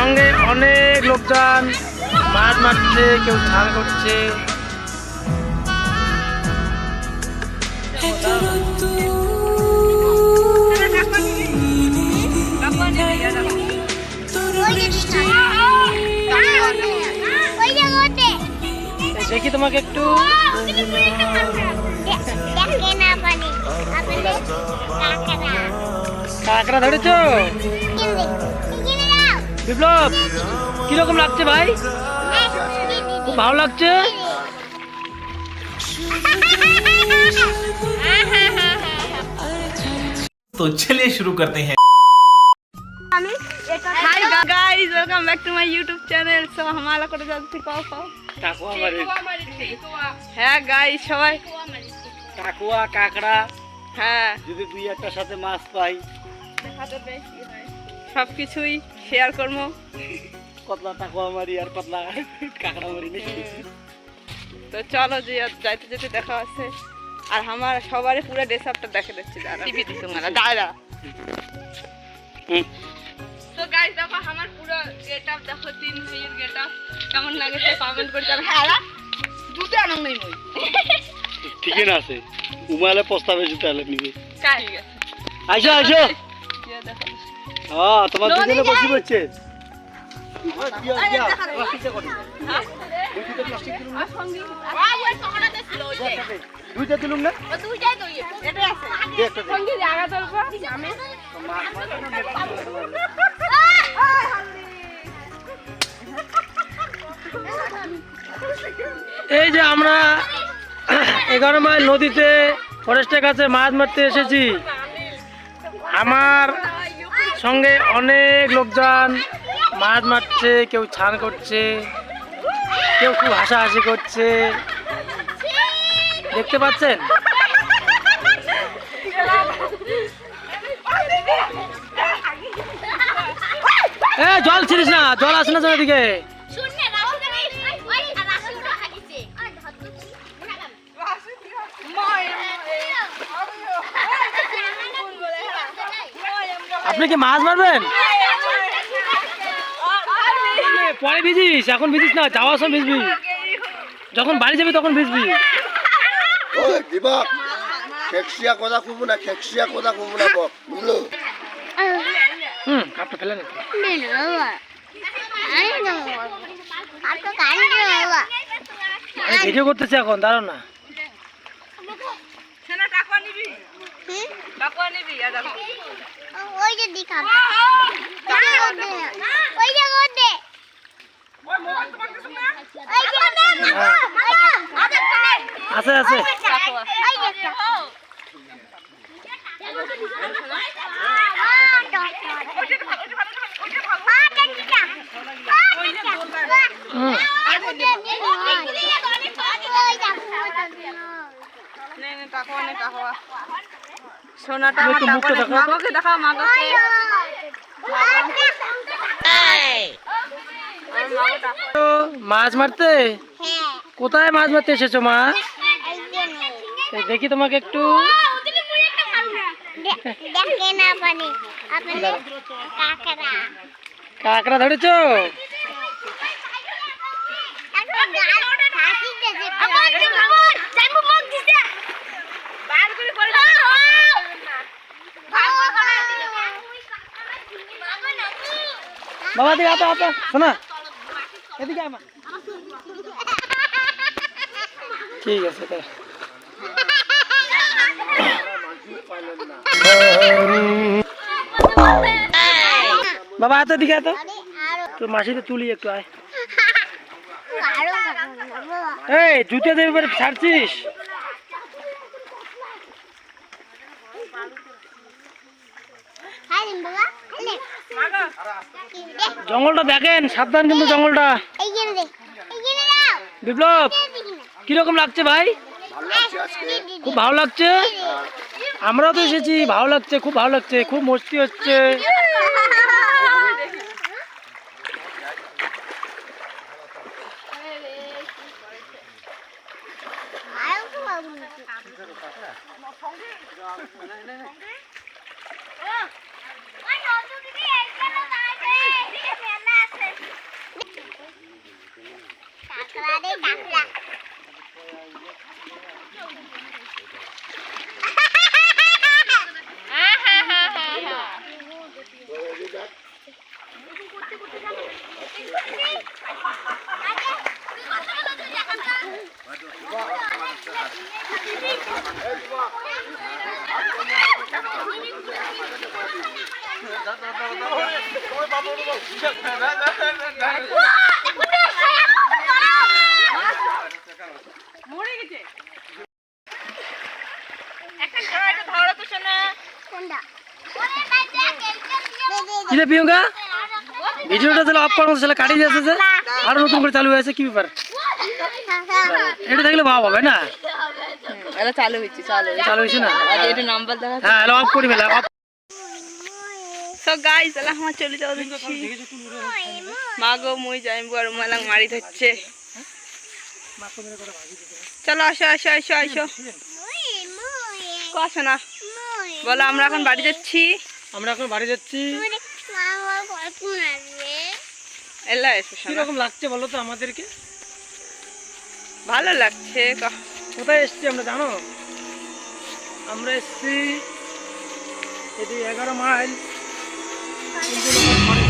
সঙ্গে অনেক লোকজন মাছ মারছে কেউ স্নান করছে। দেখি তোমাকে একটু। কাঁকড়া ধরেছো? বিপ্লব কিরকম লাগছে ভাই খুব ভালো লাগছে तो चलिए शुरू करते हैं hi guys welcome back to my YouTube channel so হামালা করে যাচ্ছে কও কও টাকুয়া মারে হ্যাঁ গাইস সবাই টাকুয়া কাঁকড়া হ্যাঁ যদি দুই একটার সাথে মাছ পাই সব কিছুই শেয়ার করব। কতলা টাকুয়া মারি আর কতলা কাঁকড়া মারি তো চলো যে যাইতে যেতে দেখা আছে আর আমার সবারই পুরো ড্রেস আপটা দেখে দিচ্ছি দাঁড়া। টিভি দিছো মানে দাঁড়া হুম। তো গাইস দেখো আমার পুরো গেট আপ দেখো তিন ভাইয়ের গেট আপ কেমন লাগেছে কমেন্ট করে জানাও হ্যাঁ দুটো আনন্দ নেই না আছে। উমালে প্রস্তাবে জুতে আলে নিবে। কাই গেছে। আইসো আইসো। হ্যাঁ তোমার দুজনে বসি দুইটা দিলুম না? এই যে আমরা এগারো মাইল নদীতে ফরেস্টের কাছে মাছ মারতে এসেছি। আমার সঙ্গে অনেক লোকজন মাছ মারছে, কেউ ছান করছে, কেউ খুব হাসাহাসি করছে। দেখতে পাচ্ছেন? জল ছিলিস না, জল আসে না এদিকে। আপনি কি মাছ মারবেন? পরে ভিজিস এখন ভিজিস না যাওয়ার সময় ভিজবি। যখন বাড়ি যাবি তখন ভিজবি। কথা না খেকসিয়া কথা কব না বক বুঝলো? হুম কাপটা ফেলে না। ভিডিও করতেছি এখন দাঁড়াও না। সেনা নিবি নিবি ওই যে দিখাম ওই যে ওই আছে আছে। নে টাকা নে টাকা সোনাটা আমার টাকা মাগোকে দেখাও মাগোকে। মাছ মারতে? কোথায় মাছ মারতে এসেছ মা? দেখি তোমাকে একটু। কাঁকড়া ধরেছো একটা গাল ফাঁসি দিয়েছে আমার জীবন জানব মুখ দিছে বার করে বল বাবা দিকে আতা আতা শোনা। এদিকে আমার ঠিক আছে তাই বাবা এত দিকে তো মাসিতে তুলি একটু, আয়। এই, জুতে দেবে এবারে ছাড়ছিস? জঙ্গলটা দেখেন সাবধান কিন্তু জঙ্গলটা। বিপ্লব কীরকম লাগছে ভাই? খুব ভালো লাগছে? আমরাও তো এসেছি ভালো লাগছে খুব ভালো লাগছে খুব মস্তি হচ্ছে। মরে গেছে প্রিয়ঙ্কা? ভিডিওটা তাহলে অফ কাটিয়ে যে? আরও নতুন করে চালু হয়েছে কি ব্যাপার? এটা দেখলে ভাব হবে না? এটা চালু হচ্ছে চালু চালু হয়েছে না? আর এটা নাম্বার দেখা হ্যাঁ অফ করি ফেলা সো গাইস এলা আমার চলে যাওয়া দিচ্ছি মা। গো মুই যাইবো আর মালাং মারি ধরছে। চলো আসো আসো আসো আসো। কসো না। বলো আমরা এখন বাড়ি যাচ্ছি। আমরা এখন বাড়ি যাচ্ছি। এলা এসো কীরকম লাগছে বলো তো আমাদেরকে? ভালো লাগছে কোথায় এসছি আমরা জানো? আমরা এসছি এটি এগারো মাইল। find